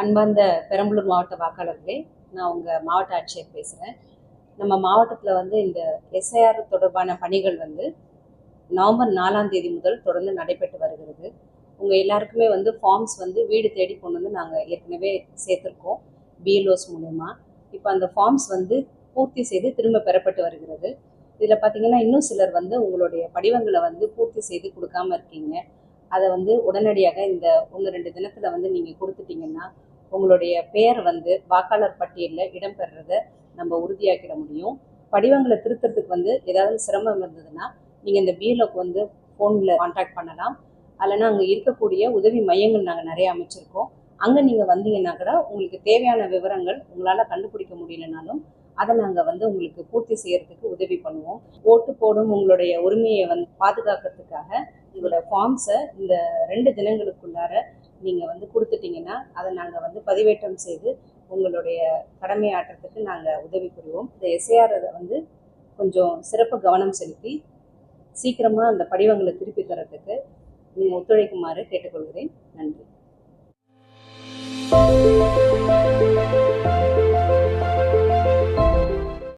அன்பார்ந்த பெரம்பலூர் மாவட்ட வாக்காளர்களே நான் உங்கள் மாவட்ட ஆட்சியர் பேசுகிறேன் நம்ம மாவட்டத்தில் வந்து இந்த எஸ்ஐஆர் தொடர்பான பணிகள் வந்து நவம்பர் நாலாம் தேதி முதல் தொடர்ந்து நடைபெற்று வருகிறது. உங்கள் எல்லாருக்குமே வந்து ஃபார்ம்ஸ் வந்து வீடு தேடி கொண்டு வந்து நாங்கள் ஏற்கனவே சேர்த்துருக்கோம் பிஎல்ஓஸ் மூலயமா. இப்போ அந்த ஃபார்ம்ஸ் வந்து பூர்த்தி செய்து திரும்ப பெறப்பட்டு வருகிறது. இதில் பார்த்தீங்கன்னா இன்னும் சிலர் வந்து உங்களுடைய படிவங்களை வந்து பூர்த்தி செய்து கொடுக்காம இருக்கீங்க. அதை வந்து உடனடியாக இந்த ஒன்று ரெண்டு தினத்தில் வந்து நீங்கள் கொடுத்துட்டீங்கன்னா உங்களுடைய பெயர் வந்து வாக்காளர் பட்டியலில் இடம்பெறதை நம்ம உறுதியாக்கிட முடியும். படிவங்களை திருத்தறதுக்கு வந்து ஏதாவது சிரமம் இருந்ததுன்னா நீங்கள் இந்த பிஎல்ஓக்கு வந்து ஃபோனில் காண்டாக்ட் பண்ணலாம். அல்லனா அங்கே இருக்கக்கூடிய உதவி மையங்கள் நாங்கள் நிறைய அமைச்சிருக்கோம். அங்கே நீங்கள் வந்தீங்கன்னா கூட உங்களுக்கு தேவையான விவரங்கள் உங்களால் கண்டுபிடிக்க முடியலனாலும் அதை நாங்கள் வந்து உங்களுக்கு பூர்த்தி செய்யறதுக்கு உதவி பண்ணுவோம். ஓட்டு போடும் உங்களுடைய உரிமையை வந்து பாதுகாக்கிறதுக்காக உங்களோட ஃபார்ம்ஸை இந்த ரெண்டு தினங்களுக்குள்ளார நீங்கள் வந்து கொடுத்துட்டீங்கன்னா அதை நாங்கள் வந்து பதிவேற்றம் செய்து உங்களுடைய கடமையாற்றத்துக்கு நாங்கள் உதவி புரிவோம். இந்த எஸ்ஏஆர் வந்து கொஞ்சம் சிறப்பு கவனம் செலுத்தி சீக்கிரமாக அந்த படிவங்களை திருப்பி தரத்துக்கு நீங்கள் ஒத்துழைக்குமாறு கேட்டுக்கொள்கிறேன். நன்றி.